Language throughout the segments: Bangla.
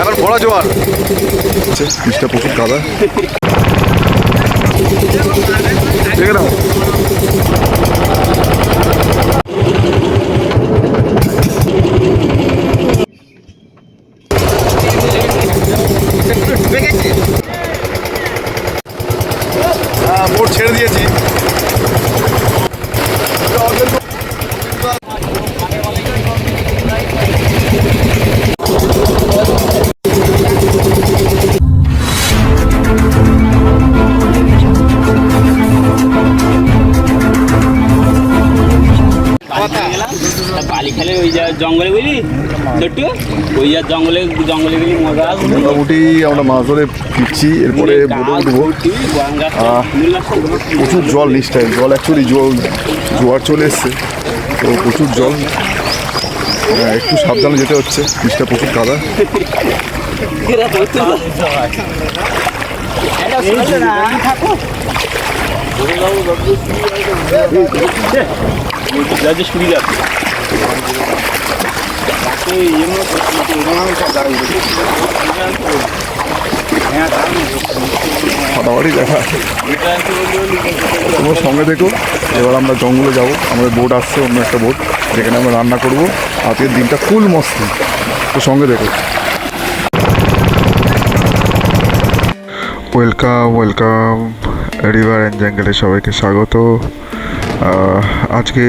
এখন ভরা জোয়ার পিসটা প্রচুর কাদা। দেখে নাও। জঙ্গলে বুঝলি ছোট্টু ওই যা জঙ্গলে জঙ্গলে গেলে মজা আসবে মোটামুটি আমরা মাছ ধরে ফিরছি এরপরে বোটে উঠবো প্রচুর জল নিচটায় জল অ্যাকচুয়ালি জল জোয়ার চলে এসছে তো প্রচুর জল একটু সাবধানে যেতে হচ্ছে বৃষ্টিটা প্রচুর কাদা সুবিধা ফাটাফাটি দেখা। তোমার সঙ্গে দেখো এবার আমরা জঙ্গলে যাব। আমাদের বোট আসছে, অন্য একটা বোট যেখানে আমরা রান্না করব। আজকের দিনটা ফুল মস্তি তো সঙ্গে দেখো ওয়েলকাম ওয়েলকাম রিভার অ্যান্ড জঙ্গলে সবাইকে স্বাগত। আজকে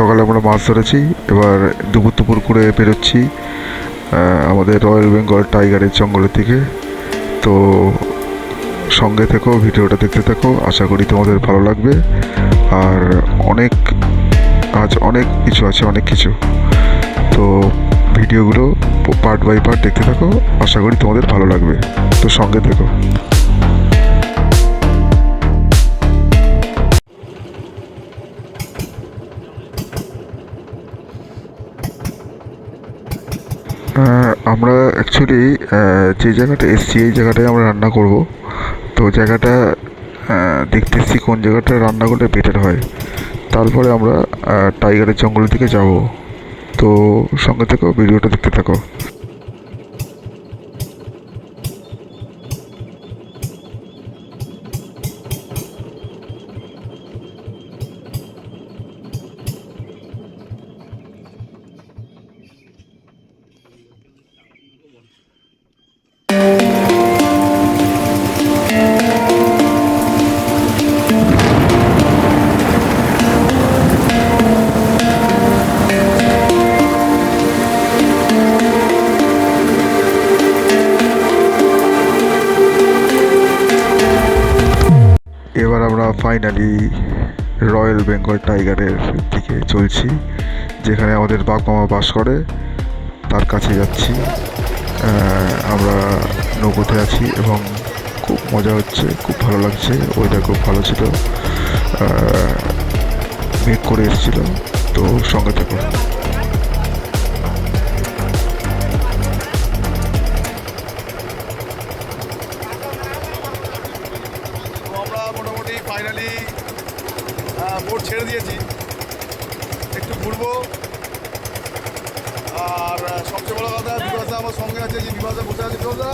সকালে আমরা মাছ ধরেছি, এবার দুপুর দুপুর করে বেরোচ্ছি আমাদের রয়্যাল বেঙ্গল টাইগারের জঙ্গলের দিকে। তো সঙ্গে থেকো, ভিডিওটা দেখতে থাকো, আশা করি তোমাদের ভালো লাগবে। আর অনেক, আজ অনেক কিছু আছে, অনেক কিছু। তো ভিডিওগুলো পার্ট বাই পার্ট দেখতে থাকো, আশা করি তোমাদের ভালো লাগবে। তো সঙ্গে থেকো। আমরা অ্যাকচুয়ালি যে জায়গাটা এসছি, এই জায়গাটায় আমরা রান্না করব। তো জায়গাটা দেখতে এসেছি কোন জায়গাটা রান্না করলে বেটার হয়। তারপরে আমরা টাইগারের জঙ্গলের দিকে যাব। তো সঙ্গে থেকো ভিডিওটা দেখতে থাকো। ফাইনালি রয়্যাল বেঙ্গল টাইগারের দিকে চলছি, যেখানে আমাদের বাপ মামা বাস করে। তার কাছে যাচ্ছি। আমরা নৌকোতে আছি এবং খুব মজা হচ্ছে, খুব ভালো লাগছে। ওয়েদার খুব ভালো ছিল। মেঘ করে এসেছিল। তো সঙ্গে থাকো ফাইনালি বোট ছেড়ে দিয়েছি একটু ঘুরবো আর সবচেয়ে বড় কথা বিভাসা আমার সঙ্গে আছে যে বিভাসা বসে আছে বিভাসা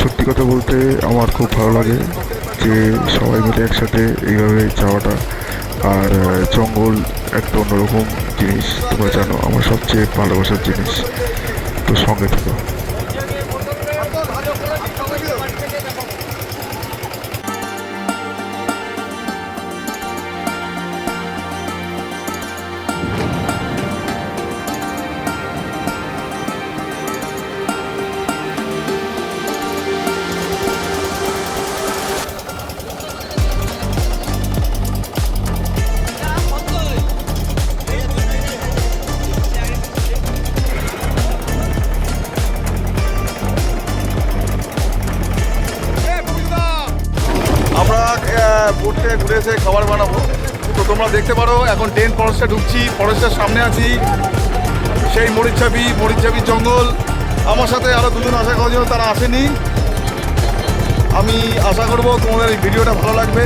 সত্যি কথা বলতে আমার খুব ভালো লাগে যে সবাই মিলে একসাথে এইভাবে যাওয়াটা আর জঙ্গল একটা অন্যরকম জিনিস তোমরা জানো আমার সবচেয়ে ভালোবাসার জিনিস তো সঙ্গে থেকো থেকে ঘুরে এসে খাবার বানাবো। তো তোমরা দেখতে পারো, এখন টেন ফরেস্টে ঢুকছি, ফরেস্টের সামনে আছি। সেই মরিচাবি মরিচাবির জঙ্গল। আমার সাথে আরও দুজন আশা করেছিল তারা আসেনি। আমি আশা করব তোমাদের এই ভিডিওটা ভালো লাগবে।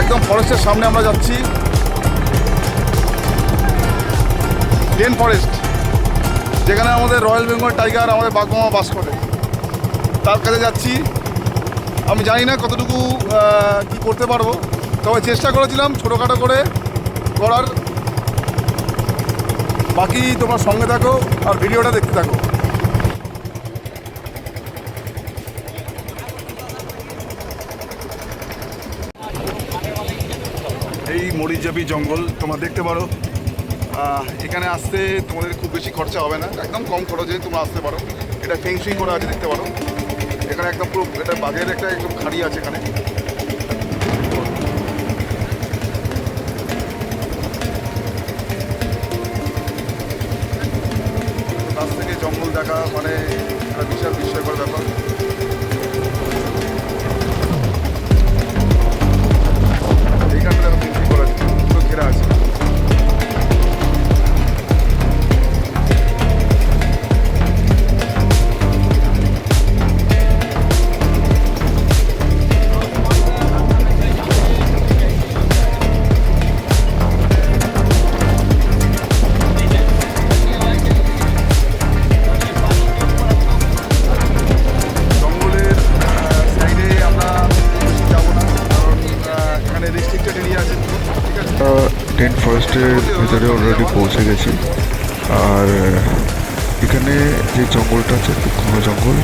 একদম ফরেস্টের সামনে আমরা যাচ্ছি। টেন ফরেস্ট, যেখানে আমাদের রয়্যাল বেঙ্গল টাইগার, আমাদের বাঘমামা বাস করে। তার কাছে যাচ্ছি। আমি জানি না কতটুকু কি করতে পারব। তবে চেষ্টা করেছিলাম ছোটোখাটো করে করার। বাকি তোমার সঙ্গে থাকো আর ভিডিওটা দেখতে থাকো। এই মরিচাপি জঙ্গল তোমরা দেখতে পারো। এখানে আসতে তোমাদের খুব বেশি খরচা হবে না। একদম কম খরচে তোমরা আসতে পারো। এটা ফেংসুই করা আছে, দেখতে পারো। এখানে একদম পুরো এটা বাঘের একটা একদম খাড়ি আছে এখানে। কাছ থেকে জঙ্গল দেখা মানে একটা বিশাল বিস্ময়কর ব্যাপার। ফরেস্টের ভিতরে অলরেডি পৌঁছে গেছি। আর, এখানে যে জঙ্গলটা আছে, খুব ঘন জঙ্গল।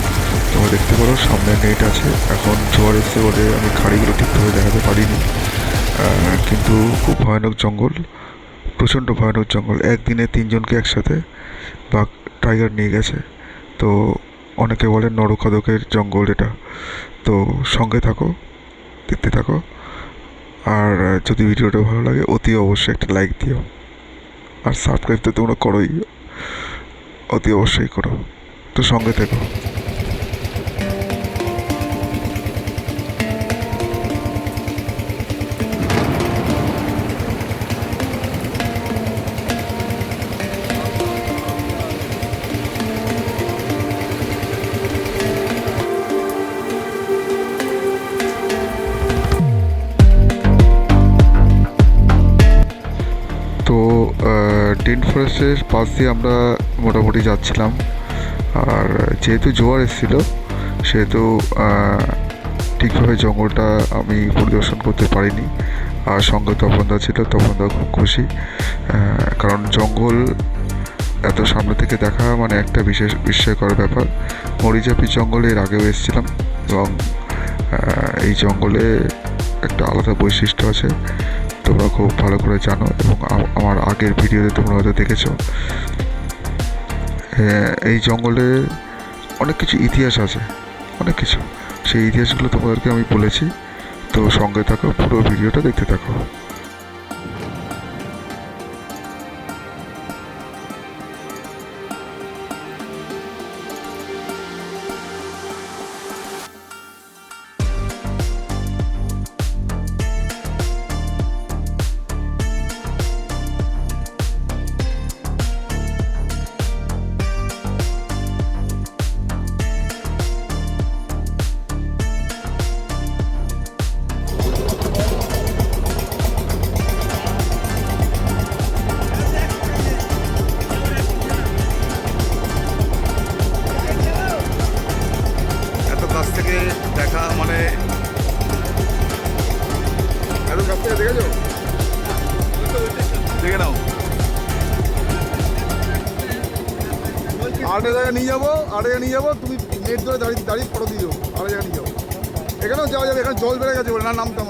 তোমরা দেখতে পারো, সামনে নেট আছে। এখন ঝড় এসছে বলে আমি খাড়িগুলো ঠিকভাবে দেখাতে পারিনি। কিন্তু খুব ভয়ানক জঙ্গল, প্রচণ্ড ভয়ানক জঙ্গল। একদিনে তিনজনকে একসাথে বাঘ টাইগার নিয়ে গেছে। তো অনেকে বলে নরখাদকের জঙ্গল এটা তো সঙ্গে থাকো, দেখতে থাকো। আর যদি ভিডিওটা ভালো লাগে, অতি অবশ্যই একটা লাইক দিও। আর সাবস্ক্রাইব তো তোমরা করোই। অতি অবশ্যই করো। তো সঙ্গে থেকো। ফরেস্টের পাশ দিয়ে আমরা মোটামুটি যাচ্ছিলাম। আর যেহেতু জোয়ার এসেছিল, সেহেতু ঠিকভাবে জঙ্গলটা আমি পরিদর্শন করতে পারিনি। আর সঙ্গে তপনদা ছিল, তপনদা খুব খুশি। কারণ জঙ্গল এত সামনে থেকে দেখা মানে একটা বিশেষ বিস্ময়কর ব্যাপার। মরিচাপি জঙ্গলে এর আগেও এসেছিলাম এবং এই জঙ্গলে একটা আলাদা বৈশিষ্ট্য আছে। তোমরা খুব ভালো করে জানো এবং আমার আগের ভিডিওতে তোমরা হয়তো দেখেছ। এই জঙ্গলে অনেক কিছু ইতিহাস আছে, অনেক কিছু। সেই ইতিহাসগুলো তোমাদেরকে আমি বলেছি। তো সঙ্গে থাকো, পুরো ভিডিওটা দেখতে থাকো। আরেকটা জায়গায় নিয়ে যাব আরেক জায়গায় নিয়ে যাব, তুমি নেট ধরে দাঁড়িয়ে দাঁড়িয়ে ফটো দিয়ে যাব আরেক জায়গায় নিয়ে যাব। এখানেও যাওয়া যাবে, এখানে জল বেড়ে গেছে বলে, না নামতাম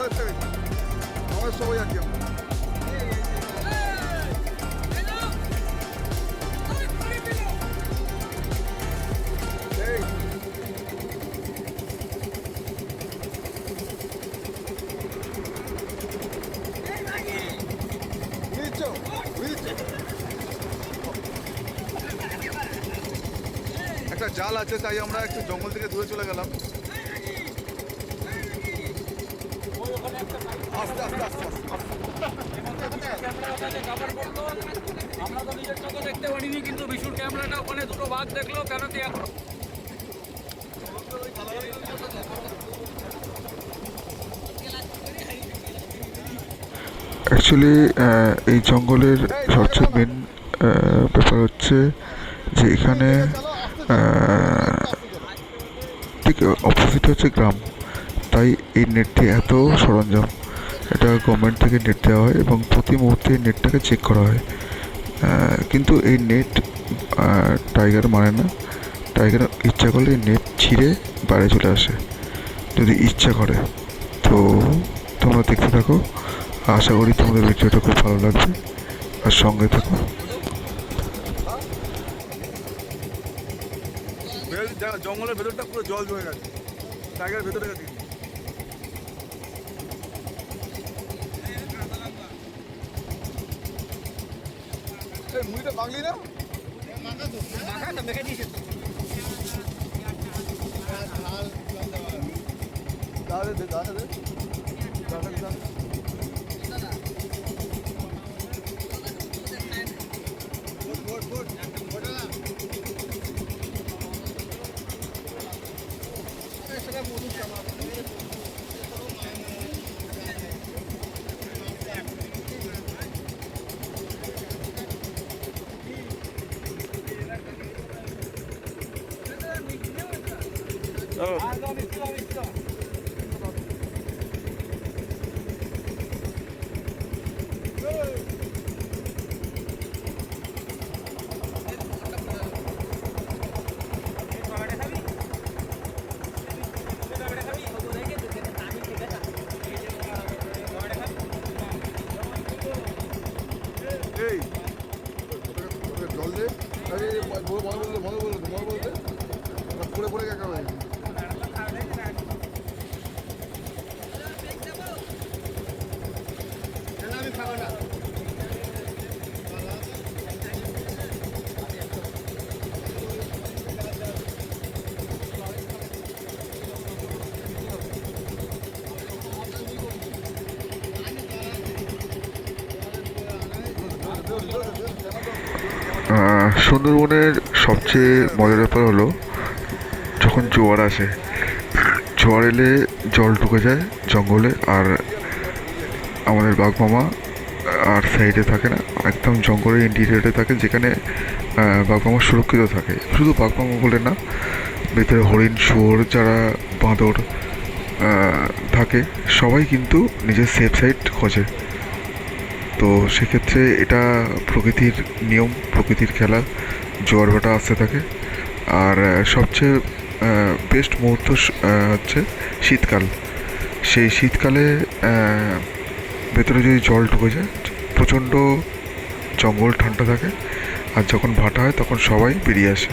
আমাদের ফ্যামিলি আমাদের সবাই এই বুঝছ বুঝছ একটা জাল আছে তাই আমরা একটু জঙ্গল থেকে দূরে চলে গেলাম আস্তে আস্তে আস্তে আমরা তো নিজের চোখে দেখতে পারিনি কিন্তু বিশুর ক্যামেরাটা ওখানে দুটো বাঘ দেখল কেন কি এখন অ্যাকচুয়ালি এই জঙ্গলের সবচেয়ে মেন ব্যাপার হচ্ছে যে এখানে আহ, ঠিক অপোজিট হচ্ছে গ্রাম। তাই এই নেটটি এত সরঞ্জাম। এটা গভর্নমেন্ট থেকে নেট দেওয়া হয় এবং প্রতি মুহূর্তে নেটটাকে চেক করা হয়। কিন্তু এই নেট টাইগার মানে না। টাইগার ইচ্ছা করলে নেট ছিঁড়ে বাইরে চলে আসে, যদি ইচ্ছা করে। তো তোমরা দেখতে থাকো। আশা করি তোমাদের ভিডিওটা খুব ভালো লাগবে। আর সঙ্গে থাকো। জঙ্গলের ভেতরটা পুরো জল জমে গেছে। টাইগার ভেতরে গেছে। মুড়িটা বাংলি না দাদা দে দাদা দে দাদা দে দাদা এই পড়ে পড়ে কাকা হয়ে সুন্দরবনের সবচেয়ে মজার ব্যাপার হলো যখন জোয়ার আসে জোয়ার এলে জল ঢুকে যায় জঙ্গলে আর আমাদের বাঘ মামা আর সাইডে থাকে না একদম জঙ্গলের ইন্টিরিয়ারে থাকে যেখানে আহ, বাঘ মামা সুরক্ষিত থাকে। শুধু বাঘ মামা বলে না ভেতরে হরিণ শুয়োর যারা বাঁদর থাকে সবাই কিন্তু নিজের সেফ সাইড খোঁজে। তো সেক্ষেত্রে এটা প্রকৃতির নিয়ম প্রকৃতির খেলা জোয়ার ভাটা আসতে থাকে। আর সবচেয়ে বেস্ট মুহূর্ত হচ্ছে শীতকাল। সেই শীতকালে ভেতরে যদি জল ঢুকে যায়, প্রচণ্ড জঙ্গল ঠান্ডা থাকে, আর যখন ভাটা হয়, তখন সবাই বেরিয়ে আসে।